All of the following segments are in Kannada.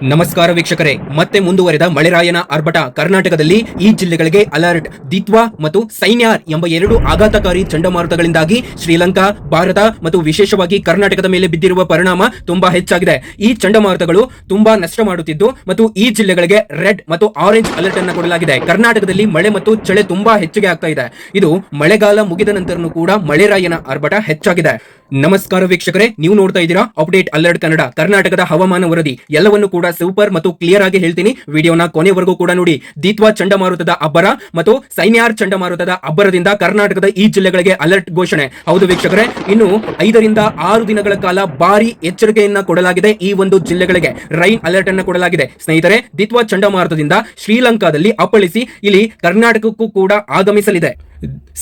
ನಮಸ್ಕಾರ ವೀಕ್ಷಕರೇ, ಮತ್ತೆ ಮುಂದುವರೆದ ಮಳೆರಾಯನ ಆರ್ಭಟ ಕರ್ನಾಟಕದಲ್ಲಿ ಈ ಜಿಲ್ಲೆಗಳಿಗೆ ಅಲರ್ಟ್. ದಿತ್ವಾ ಮತ್ತು ಸೈನ್ಯಾರ್ ಎಂಬ ಎರಡು ಆಘಾತಕಾರಿ ಚಂಡಮಾರುತಗಳಿಂದಾಗಿ ಶ್ರೀಲಂಕಾ, ಭಾರತ ಮತ್ತು ವಿಶೇಷವಾಗಿ ಕರ್ನಾಟಕದ ಮೇಲೆ ಬಿದ್ದಿರುವ ಪರಿಣಾಮ ತುಂಬಾ ಹೆಚ್ಚಾಗಿದೆ. ಈ ಚಂಡಮಾರುತಗಳು ತುಂಬಾ ನಷ್ಟ ಮಾಡುತ್ತಿದ್ದು ಮತ್ತು ಈ ಜಿಲ್ಲೆಗಳಿಗೆ ರೆಡ್ ಮತ್ತು ಆರೆಂಜ್ ಅಲರ್ಟ್ ಅನ್ನು ಕೊಡಲಾಗಿದೆ. ಕರ್ನಾಟಕದಲ್ಲಿ ಮಳೆ ಮತ್ತು ಚಳಿ ತುಂಬಾ ಹೆಚ್ಚಿಗೆ ಆಗ್ತಾ ಇದೆ. ಇದು ಮಳೆಗಾಲ ಮುಗಿದ ನಂತರನೂ ಕೂಡ ಮಳೆರಾಯನ ಆರ್ಭಟ ಹೆಚ್ಚಾಗಿದೆ. ನಮಸ್ಕಾರ ವೀಕ್ಷಕರೇ, ನೀವು ನೋಡ್ತಾ ಇದ್ದೀರಾ ಅಪ್ಡೇಟ್ ಅಲರ್ಟ್ ಕನ್ನಡ, ಕರ್ನಾಟಕದ ಹವಾಮಾನ ವರದಿ. ಎಲ್ಲವನ್ನು ಕೂಡ ಸೂಪರ್ ಮತ್ತು ಕ್ಲಿಯರ್ ಆಗಿ ಹೇಳ್ತೀನಿ. ವಿಡಿಯೋನ ಕೊನೆವರೆಗೂ ಕೂಡ ನೋಡಿ. ದೀತ್ವಾ ಚಂಡಮಾರುತದ ಅಬ್ಬರ ಮತ್ತು ಸೈನ್ಯಾರ್ ಚಂಡಮಾರುತದ ಅಬ್ಬರದಿಂದ ಕರ್ನಾಟಕದ ಈ ಜಿಲ್ಲೆಗಳಿಗೆ ಅಲರ್ಟ್ ಘೋಷಣೆ. ಹೌದು ವೀಕ್ಷಕರೇ, ಇನ್ನು ಐದರಿಂದ ಆರು ದಿನಗಳ ಕಾಲ ಭಾರಿ ಎಚ್ಚರಿಕೆಯನ್ನ ಕೊಡಲಾಗಿದೆ ಈ ಒಂದು ಜಿಲ್ಲೆಗಳಿಗೆ. ರೈನ್ ಅಲರ್ಟ್ ಅನ್ನು ಕೊಡಲಾಗಿದೆ. ಸ್ನೇಹಿತರೆ, ದಿತ್ವಾ ಚಂಡಮಾರುತದಿಂದ ಶ್ರೀಲಂಕಾದಲ್ಲಿ ಅಪ್ಪಳಿಸಿ ಇಲ್ಲಿ ಕರ್ನಾಟಕಕ್ಕೂ ಕೂಡ ಆಗಮಿಸಲಿದೆ.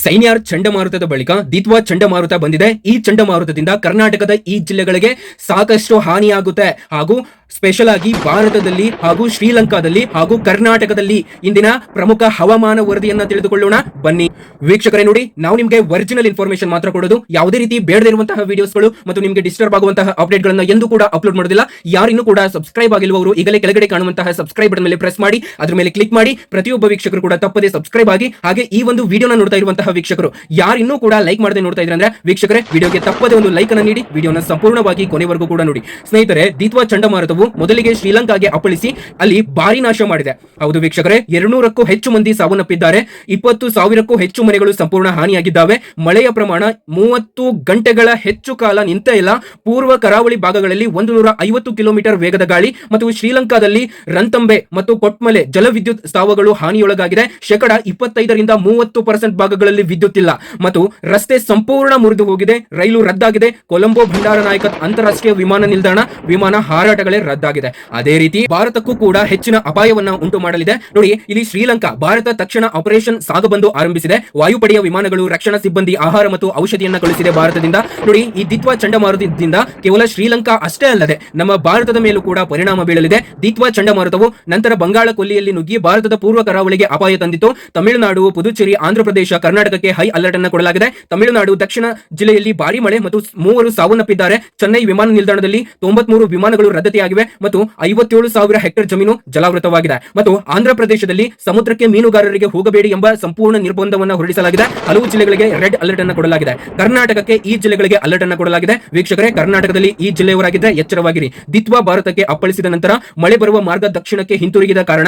ಸೈನ್ಯಾರ್ ಚಂಡಮಾರುತದ ಬಳಿಕ ದಿತ್ವಾ ಚಂಡಮಾರುತ ಬಂದಿದೆ. ಈ ಚಂಡಮಾರುತದಿಂದ ಕರ್ನಾಟಕದ ಈ ಜಿಲ್ಲೆಗಳಿಗೆ ಸಾಕಷ್ಟು ಹಾನಿಯಾಗುತ್ತೆ. ಹಾಗೂ ಸ್ಪೆಷಲ್ ಆಗಿ ಭಾರತದಲ್ಲಿ ಹಾಗೂ ಶ್ರೀಲಂಕಾದಲ್ಲಿ ಹಾಗೂ ಕರ್ನಾಟಕದಲ್ಲಿ ಇಂದಿನ ಪ್ರಮುಖ ಹವಾಮಾನ ವರದಿಯನ್ನ ತಿಳಿದುಕೊಳ್ಳೋಣ. ಬನ್ನಿ. ವೀಕ್ಷಕರೇ ನೋಡಿ, ನಾವು ನಿಮಗೆ ಒರಿಜಿನಲ್ ಇನ್ಫಾರ್ಮೇಶನ್ ಮಾತ್ರ ಕೊಡೋದು. ಯಾವುದೇ ರೀತಿ ಬೇಡದಿರುವಂತಹ ವಿಡಿಯೋಸ್ಗಳು ಮತ್ತು ನಿಮಗೆ ಡಿಸ್ಟರ್ಬ್ ಆಗುವಂತಹ ಅಪ್ಡೇಟ್ಗಳನ್ನ ಎಂದು ಕೂಡ ಅಪ್ಲೋಡ್ ಮಾಡೋದಿಲ್ಲ. ಯಾರಿನ್ನೂ ಕೂಡ ಸಬ್ಸ್ಕ್ರೈಬ್ ಆಗಿಲ್ವರು ಈಗಲೇ ಕೆಳಗಡೆ ಕಾಣುವಂತಹ ಸಬ್ಸ್ಕ್ರೈಬ್ ಬಟನ್ ಮೇಲೆ ಪ್ರೆಸ್ ಮಾಡಿ, ಅದ್ರ ಮೇಲೆ ಕ್ಲಿಕ್ ಮಾಡಿ. ಪ್ರತಿಯೊಬ್ಬ ವೀಕ್ಷಕರು ಕೂಡ ತಪ್ಪದೇ ಸಬ್ಸ್ಕ್ರೈಬ್ ಆಗಿ, ಹಾಗೆ ಈ ಒಂದು ವಿಡಿಯೋನ ನೋಡ್ತಾ ಇರುವಂತಹ ವೀಕ್ಷಕರು, ಯಾರು ಇನ್ನೂ ಕೂಡ ಲೈಕ್ ಮಾಡದೆ ನೋಡ್ತಾ ಇದ್ರೆ ಅಂದ್ರೆ ವೀಕ್ಷಕರೇ, ವಿಡಿಯೋಗೆ ತಪ್ಪದೆ ಒಂದು ಲೈಕ್ ಅನ್ನು ನೀಡಿ, ವಿಡಿಯೋನ ಸಂಪೂರ್ಣವಾಗಿ ಕೊನೆವರೆಗೂ ಕೂಡ ನೋಡಿ. ಸ್ನೇಹಿತರೆ, ದೀತ್ವಾ ಚಂಡಮಾರುತವು ಮೊದಲಿಗೆ ಶ್ರೀಲಂಕಾಗೆ ಅಪ್ಪಳಿಸಿ ಅಲ್ಲಿ ಭಾರಿ ನಾಶ ಮಾಡಿದೆ. ಹೌದು ವೀಕ್ಷಕರೇ, ಎರಡ್ನೂರಕ್ಕೂ ಹೆಚ್ಚು ಮಂದಿ ಸಾವನ್ನಪ್ಪಿದ್ದಾರೆ. ಇಪ್ಪತ್ತು ಸಾವಿರಕ್ಕೂ ಹೆಚ್ಚು ಮನೆಗಳು ಸಂಪೂರ್ಣ ಹಾನಿಯಾಗಿದ್ದಾವೆ. ಮಳೆಯ ಪ್ರಮಾಣ ಮೂವತ್ತು ಗಂಟೆಗಳ ಹೆಚ್ಚು ಕಾಲ ನಿಂತ ಇಲ್ಲ. ಪೂರ್ವ ಕರಾವಳಿ ಭಾಗಗಳಲ್ಲಿ ಒಂದು ನೂರ ಐವತ್ತು ಕಿಲೋಮೀಟರ್ ವೇಗದ ಗಾಳಿ ಮತ್ತು ಶ್ರೀಲಂಕಾದಲ್ಲಿ ರಂತಂಬೆ ಮತ್ತು ಕೊಟ್ಮಲೆ ಜಲವಿದ್ಯುತ್ ಸ್ಥಾವಗಳು ಹಾನಿಯೊಳಗಾಗಿದೆ. ಶೇಕಡ ಇಪ್ಪತ್ತೈದರಿಂದ ಮೂವತ್ತು ಪರ್ಸೆಂಟ್ ಭಾಗಗಳಲ್ಲಿ ವಿದ್ಯುತ್ ಇಲ್ಲ. ಮತ್ತು ರಸ್ತೆ ಸಂಪೂರ್ಣ ಮುರಿದು ಹೋಗಿದೆ, ರೈಲು ರದ್ದಾಗಿದೆ. ಕೊಲಂಬೋ ಭಂಡಾರ ನಾಯಕ ಅಂತಾರಾಷ್ಟ್ರೀಯ ವಿಮಾನ ನಿಲ್ದಾಣ, ವಿಮಾನ ಹಾರಾಟಗಳೇ ರದ್ದಾಗಿದೆ. ಅದೇ ರೀತಿ ಭಾರತಕ್ಕೂ ಕೂಡ ಹೆಚ್ಚಿನ ಅಪಾಯವನ್ನ ಉಂಟು ಮಾಡಲಿದೆ. ನೋಡಿ, ಇಲ್ಲಿ ಶ್ರೀಲಂಕಾ, ಭಾರತ ತಕ್ಷಣ ಆಪರೇಷನ್ ಸಾಗಬಂದು ಆರಂಭಿಸಿದೆ. ವಾಯುಪಡೆಯ ವಿಮಾನಗಳು, ರಕ್ಷಣಾ ಸಿಬ್ಬಂದಿ, ಆಹಾರ ಮತ್ತು ಔಷಧಿಯನ್ನು ಕಳಿಸಿದೆ ಭಾರತದಿಂದ. ನೋಡಿ, ಈ ದಿತ್ವಾ ಚಂಡಮಾರುತದಿಂದ ಕೇವಲ ಶ್ರೀಲಂಕಾ ಅಷ್ಟೇ ಅಲ್ಲದೆ ನಮ್ಮ ಭಾರತದ ಮೇಲೂ ಕೂಡ ಪರಿಣಾಮ ಬೀಳಲಿದೆ. ದಿತ್ವಾ ಚಂಡಮಾರುತವು ನಂತರ ಬಂಗಾಳ ಕೊಲ್ಲಿಯಲ್ಲಿ ನುಗ್ಗಿ ಭಾರತದ ಪೂರ್ವ ಕರಾವಳಿಗೆ ಅಪಾಯ ತಂದಿತು ತಮಿಳುನಾಡು, ಪುದುಚೇರಿ ಆಂಧ್ರಪ್ರದೇಶ ಕರ್ನಾಟಕಕ್ಕೆ ಹೈ ಅಲರ್ಟ್ ಅನ್ನು ಕೊಡಲಾಗಿದೆ. ತಮಿಳುನಾಡು ದಕ್ಷಿಣ ಜಿಲ್ಲೆಯಲ್ಲಿ ಭಾರಿ ಮಳೆ ಮತ್ತು ಮೂವರು ಸಾವನ್ನಪ್ಪಿದ್ದಾರೆ. ಚೆನ್ನೈ ವಿಮಾನ ನಿಲ್ದಾಣದಲ್ಲಿ ತೊಂಬತ್ಮೂರು ವಿಮಾನಗಳು ರದ್ದತಿಯಾಗಿವೆ ಮತ್ತು ಐವತ್ತೇಳು ಸಾವಿರ ಹೆಕ್ಟೇರ್ ಜಮೀನು ಜಲಾವೃತವಾಗಿದೆ. ಮತ್ತು ಆಂಧ್ರ ಪ್ರದೇಶದಲ್ಲಿ ಸಮುದ್ರಕ್ಕೆ ಮೀನುಗಾರರಿಗೆ ಹೋಗಬೇಡಿ ಎಂಬ ಸಂಪೂರ್ಣ ನಿರ್ಬಂಧವನ್ನು ಹೊರಡಿಸಲಾಗಿದೆ. ಹಲವು ಜಿಲ್ಲೆಗಳಿಗೆ ರೆಡ್ ಅಲರ್ಟ್ ಅನ್ನು ಕೊಡಲಾಗಿದೆ. ಕರ್ನಾಟಕಕ್ಕೆ ಈ ಜಿಲ್ಲೆಗಳಿಗೆ ಅಲರ್ಟ್ ಅನ್ನು ಕೊಡಲಾಗಿದೆ. ವೀಕ್ಷಕರೇ, ಕರ್ನಾಟಕದಲ್ಲಿ ಈ ಜಿಲ್ಲೆಯವರಾಗಿದ್ದರೆ ಎಚ್ಚರವಾಗಿರಿ. ದಿತ್ವ ಭಾರತಕ್ಕೆ ಅಪ್ಪಳಿಸಿದ ನಂತರ ಮಳೆ ಬರುವ ಮಾರ್ಗ ದಕ್ಷಿಣಕ್ಕೆ ಹಿಂತಿರುಗಿದ ಕಾರಣ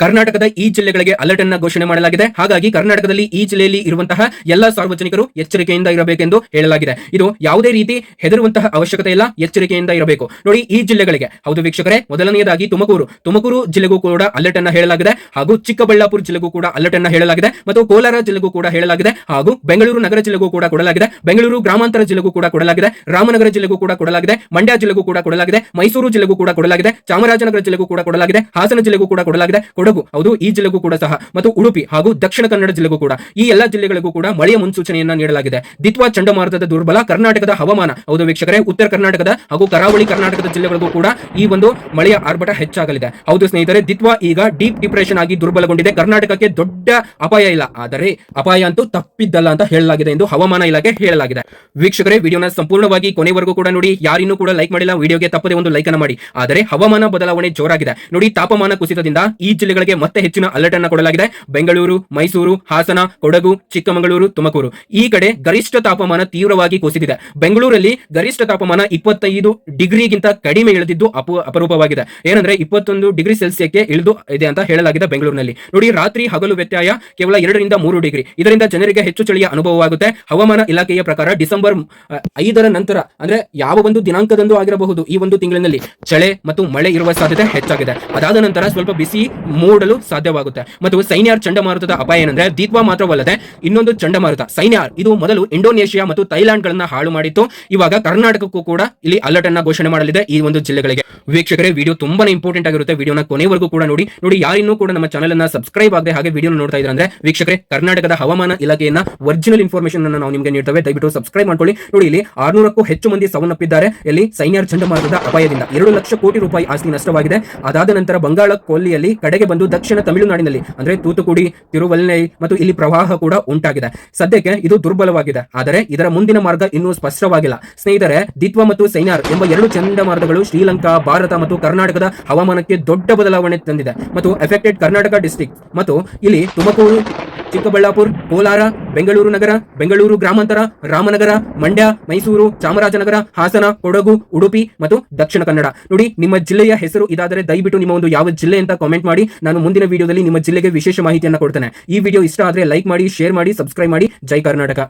ಕರ್ನಾಟಕದ ಈ ಜಿಲ್ಲೆಗಳಿಗೆ ಅಲರ್ಟ್ ಅನ್ನು ಘೋಷಣೆ ಮಾಡಲಾಗಿದೆ. ಹಾಗಾಗಿ ಕರ್ನಾಟಕದಲ್ಲಿ ಈ ಜಿಲ್ಲೆಯಲ್ಲಿ ಇರುವಂತಹ ಎಲ್ಲ ಸಾರ್ವಜನಿಕರು ಎಚ್ಚರಿಕೆಯಿಂದ ಇರಬೇಕೆಂದು ಹೇಳಲಾಗಿದೆ ಇದು ಯಾವುದೇ ರೀತಿ ಹೆದರುವಂತಹ ಅವಶ್ಯಕತೆ ಇಲ್ಲ ಎಚ್ಚರಿಕೆಯಿಂದ ಇರಬೇಕು ನೋಡಿ ಈ ಜಿಲ್ಲೆಗಳಿಗೆ ಹೌದು ವೀಕ್ಷಕರೇ ಮೊದಲನೆಯದಾಗಿ ತುಮಕೂರು ತುಮಕೂರು ಜಿಲ್ಲೆಗೂ ಕೂಡ ಅಲರ್ಟ್ ಅನ್ನ ಹೇಳಲಾಗಿದೆ ಹಾಗೂ ಚಿಕ್ಕಬಳ್ಳಾಪುರ ಜಿಲ್ಲೆಗೂ ಕೂಡ ಅಲರ್ಟ್ ಅನ್ನ ಹೇಳಲಾಗಿದೆ ಮತ್ತು ಕೋಲಾರ ಜಿಲ್ಲೆಗೂ ಕೂಡ ಹೇಳಲಾಗಿದೆ ಹಾಗೂ ಬೆಂಗಳೂರು ನಗರ ಜಿಲ್ಲೆಗೂ ಕೂಡ ಕೊಡಲಾಗಿದೆ ಬೆಂಗಳೂರು ಗ್ರಾಮಾಂತರ ಜಿಲ್ಲೆಗೂ ಕೂಡ ಕೊಡಲಾಗಿದೆ ರಾಮನಗರ ಜಿಲ್ಲೆಗೂ ಕೂಡ ಕೊಡಲಾಗಿದೆ ಮಂಡ್ಯ ಜಿಲ್ಲೆಗೂ ಕೂಡ ಕೊಡಲಾಗಿದೆ ಮೈಸೂರು ಜಿಲ್ಲೆಗೂ ಕೂಡ ಕೊಡಲಾಗಿದೆ ಚಾಮರಾಜನಗರ ಜಿಲ್ಲೆಗೂ ಕೂಡ ಕೊಡಲಾಗಿದೆ ಹಾಸನ ಜಿಲ್ಲೆಗೂ ಕೂಡ ಕೊಡಲಾಗಿದೆ ಕೊಡಗು ಹೌದು ಈ ಜಿಲ್ಲೆಗೂ ಕೂಡ ಸಹ ಮತ್ತು ಉಡುಪಿ ಹಾಗೂ ದಕ್ಷಿಣ ಕನ್ನಡ ಜಿಲ್ಲೆಗೂ ಕೂಡ ಈ ಎಲ್ಲ ಜಿಲ್ಲೆಗಳಿಗೂ ಕೂಡ ಮಳೆಯ ಮುನ್ಸೂಚನೆಯನ್ನ ನೀಡಲಾಗಿದೆ. ದಿತ್ವಾ ಚಂಡಮಾರುತದ ದುರ್ಬಲ ಕರ್ನಾಟಕದ ಹವಾಮಾನ. ಹೌದು ವೀಕ್ಷಕರೇ, ಉತ್ತರ ಕರ್ನಾಟಕದ ಹಾಗೂ ಕರಾವಳಿ ಕರ್ನಾಟಕದ ಜಿಲ್ಲೆಗಳಿಗೂ ಕೂಡ ಈ ಒಂದು ಮಳೆಯ ಆರ್ಭಟ ಹೆಚ್ಚಾಗಲಿದೆ. ಹೌದು ಸ್ನೇಹಿತರೆ, ದಿತ್ವಾ ಈಗ ಡೀಪ್ ಡಿಪ್ರೆಷನ್ ಆಗಿ ದುರ್ಬಲಗೊಂಡಿದೆ. ಕರ್ನಾಟಕಕ್ಕೆ ದೊಡ್ಡ ಅಪಾಯ ಇಲ್ಲ. ಆದರೆ ಅಪಾಯ ಅಂತೂ ತಪ್ಪಿದ್ದಲ್ಲ ಅಂತ ಹೇಳಲಾಗಿದೆ ಎಂದು ಹವಾಮಾನ ಇಲಾಖೆ ಹೇಳಲಾಗಿದೆ. ವೀಕ್ಷಕರೇ, ವಿಡಿಯೋನ ಸಂಪೂರ್ಣವಾಗಿ ಕೊನೆವರೆಗೂ ಕೂಡ ನೋಡಿ. ಯಾರಿನ್ನೂ ಕೂಡ ಲೈಕ್ ಮಾಡಿಲ್ಲ. ವಿಡಿಯೋಗೆ ತಪ್ಪದೆ ಒಂದು ಲೈಕ್ ಅನ್ನು ಮಾಡಿ. ಆದರೆ ಹವಾಮಾನ ಬದಲಾವಣೆ ಜೋರಾಗಿದೆ. ನೋಡಿ, ತಾಪಮಾನ ಕುಸಿತದಿಂದ ಈ ಜಿಲ್ಲೆಗಳಿಗೆ ಮತ್ತೆ ಹೆಚ್ಚಿನ ಅಲರ್ಟ್ ಅನ್ನ ಕೊಡಲಾಗಿದೆ. ಬೆಂಗಳೂರು, ಮೈಸೂರು, ಹಾಸನ, ಕೊಡಗು ಚಿಕ್ಕಮಗಳೂರು, ತುಮಕೂರು. ಈ ಕಡೆ ಗರಿಷ್ಠ ತಾಪಮಾನ ತೀವ್ರವಾಗಿ ಕುಸಿದಿದೆ. ಬೆಂಗಳೂರಲ್ಲಿ ಗರಿಷ್ಠ ತಾಪಮಾನ ಇಪ್ಪತ್ತೈದು ಡಿಗ್ರಿಗಿಂತ ಕಡಿಮೆ ಇಳಿದಿದ್ದು ಅಪು, ಅಪರೂಪವಾಗಿದೆ. ಏನಂದ್ರೆ ಇಪ್ಪತ್ತೊಂದು ಡಿಗ್ರಿ ಸೆಲ್ಸಿಯಕ್ಕೆ ಇಳಿದು ಇದೆ ಅಂತ ಹೇಳಲಾಗಿದೆ ಬೆಂಗಳೂರಿನಲ್ಲಿ. ನೋಡಿ, ರಾತ್ರಿ ಹಗಲು ವ್ಯತ್ಯಯ ಕೇವಲ ಎರಡರಿಂದ ಮೂರು ಡಿಗ್ರಿ. ಇದರಿಂದ ಜನರಿಗೆ ಹೆಚ್ಚು ಚಳಿಯ ಅನುಭವವಾಗುತ್ತೆ. ಹವಾಮಾನ ಇಲಾಖೆಯ ಪ್ರಕಾರ ಡಿಸೆಂಬರ್ ಐದರ ನಂತರ, ಅಂದ್ರೆ ಯಾವ ಒಂದು ದಿನಾಂಕದಂದು ಆಗಿರಬಹುದು ಈ ಒಂದು ತಿಂಗಳಿನಲ್ಲಿ ಚಳೆ ಮತ್ತು ಮಳೆ ಇರುವ ಸಾಧ್ಯತೆ ಹೆಚ್ಚಾಗಿದೆ. ಅದಾದ ನಂತರ ಸ್ವಲ್ಪ ಬಿಸಿ ಮೂಡಲು ಸಾಧ್ಯವಾಗುತ್ತೆ. ಮತ್ತು ಸೈನ್ಯಾರ್ ಚಂಡಮಾರುತದ ಅಪಾಯ ಏನಂದ್ರೆ ದೀಪ ಮಾತ್ರವಲ್ಲದೆ ಇನ್ನೊಂದು ಚಂಡಮಾರುತ. ಸೈನ್ಯಾರ್. ಇದು ಮೊದಲು ಇಂಡೋನೇಷಿಯಾ ಮತ್ತು ಥೈಲ್ಯಾಂಡ್ ಗಳನ್ನ ಹಾಳು ಮಾಡಿತ್ತು. ಇವಾಗ ಕರ್ನಾಟಕಕ್ಕೂ ಕೂಡ ಇಲ್ಲಿ ಅಲರ್ಟ್ ಅನ್ನ ಘೋಷಣೆ ಮಾಡಲಿದೆ ಈ ಒಂದು ಜಿಲ್ಲೆಗಳಿಗೆ. ವೀಕ್ಷಕರೇ, ವಿಡಿಯೋ ತುಂಬಾನೇ ಇಂಪಾರ್ಟೆಂಟ್ ಆಗಿರುತ್ತೆ. ವಿಡಿಯೋನ ಕೊನೆವರೆಗೂ ಕೂಡ ನೋಡಿ. ನೋಡಿ, ಯಾರಿನ್ನೂ ಕೂಡ ನಮ್ಮ ಚಾನಲ್ ಅನ್ನ ಸಬ್ಸ್ಕ್ರೈಬ್ ಆಗದೆ ಹಾಗೆ ವಿಡಿಯೋ ನೋಡ್ತಾ ಇದ್ರೆ ಅಂದ್ರೆ, ವೀಕ್ಷಕರೇ, ಕರ್ನಾಟಕದ ಹವಾಮಾನ ಇಲಾಖೆಯನ್ನ ಒರಿಜಿನಲ್ ಇನ್ಫಾರ್ಮೇಶನ್ ಅನ್ನು ನಾವು ನಿಮಗೆ ನೀಡ್ತೇವೆ. ದಯವಿಟ್ಟು ಸಬ್ಸ್ಕ್ರೈಬ್ ಮಾಡ್ಕೊಳ್ಳಿ. ನೋಡಿ, ಇಲ್ಲಿ ಆರ್ನೂರಕ್ಕೂ ಹೆಚ್ಚು ಮಂದಿ ಸಾವನ್ನಪ್ಪಿದ್ದಾರೆ. ಇಲ್ಲಿ ಸೈನ್ಯಾರ್ ಚಂಡಮಾರುತದ ಅಪಾಯದಿಂದ ಎರಡು ಲಕ್ಷ ಕೋಟಿ ರೂಪಾಯಿ ಆಸ್ತಿ ನಷ್ಟವಾಗಿದೆ. ಅದಾದ ನಂತರ ಬಂಗಾಳ ಕೊಲ್ಲಿಯಲ್ಲಿ ಕಡೆಗೆ ಬಂದು ದಕ್ಷಿಣ ತಮಿಳುನಾಡಿನಲ್ಲಿ, ಅಂದ್ರೆ ತೂತುಕುಡಿ ತಿರುವಲ್ಲೈ ಮತ್ತು ಇಲ್ಲಿ ಪ್ರವಾಹ ಕೂಡ ಉಂಟಾಗಿದೆ. ಸದ್ಯಕ್ಕೆ ಇದು ದುರ್ಬಲವಾಗಿದೆ. ಆದರೆ ಇದರ ಮುಂದಿನ ಮಾರ್ಗ ಇನ್ನೂ ಸ್ಪಷ್ಟವಾಗಿಲ್ಲ. ಸ್ನೇಹಿತರೆ ದಿತ್ವ ಮತ್ತು ಸೈನಾರ್ ಎಂಬ ಎರಡು ಚಂಡಮಾರುತಗಳು ಶ್ರೀಲಂಕಾ, ಭಾರತ ಮತ್ತು ಕರ್ನಾಟಕದ ಹವಾಮಾನಕ್ಕೆ ದೊಡ್ಡ ಬದಲಾವಣೆ ತಂದಿದೆ. ಮತ್ತು ಎಫೆಕ್ಟೆಡ್ ಕರ್ನಾಟಕ ಡಿಸ್ಟಿಕ್ ಮತ್ತು ಇಲ್ಲಿ ತುಮಕೂರು ಚಿಕ್ಕಬಳ್ಳಾಪುರ, ಕೋಲಾರ, ಬೆಂಗಳೂರು ನಗರ, ಬೆಂಗಳೂರು ಗ್ರಾಮಾಂತರ, ರಾಮನಗರ, ಮಂಡ್ಯ, ಮೈಸೂರು, ಚಾಮರಾಜನಗರ, ಹಾಸನ, ಕೊಡಗು, ಉಡುಪಿ ಮತ್ತು ದಕ್ಷಿಣ ಕನ್ನಡ. ನೋಡಿ, ನಿಮ್ಮ ಜಿಲ್ಲೆಯ ಹೆಸರು ಇದಾದರೆ ದಯವಿಟ್ಟು ನಿಮ್ಮ ಒಂದು ಯಾವ ಜಿಲ್ಲೆ ಅಂತ ಕಾಮೆಂಟ್ ಮಾಡಿ. ನಾನು ಮುಂದಿನ ವಿಡಿಯೋದಲ್ಲಿ ನಿಮ್ಮ ಜಿಲ್ಲೆಗೆ ವಿಶೇಷ ಮಾಹಿತಿಯನ್ನು ಕೊಡ್ತೇನೆ. ಈ ವಿಡಿಯೋ ಇಷ್ಟ ಆದರೆ ಲೈಕ್ ಮಾಡಿ ಶೇರ್ ಮಾಡಿ ಸಬ್ಸ್ಕ್ರೈಬ್ ಮಾಡಿ. ಜೈ ಕರ್ನಾಟಕ.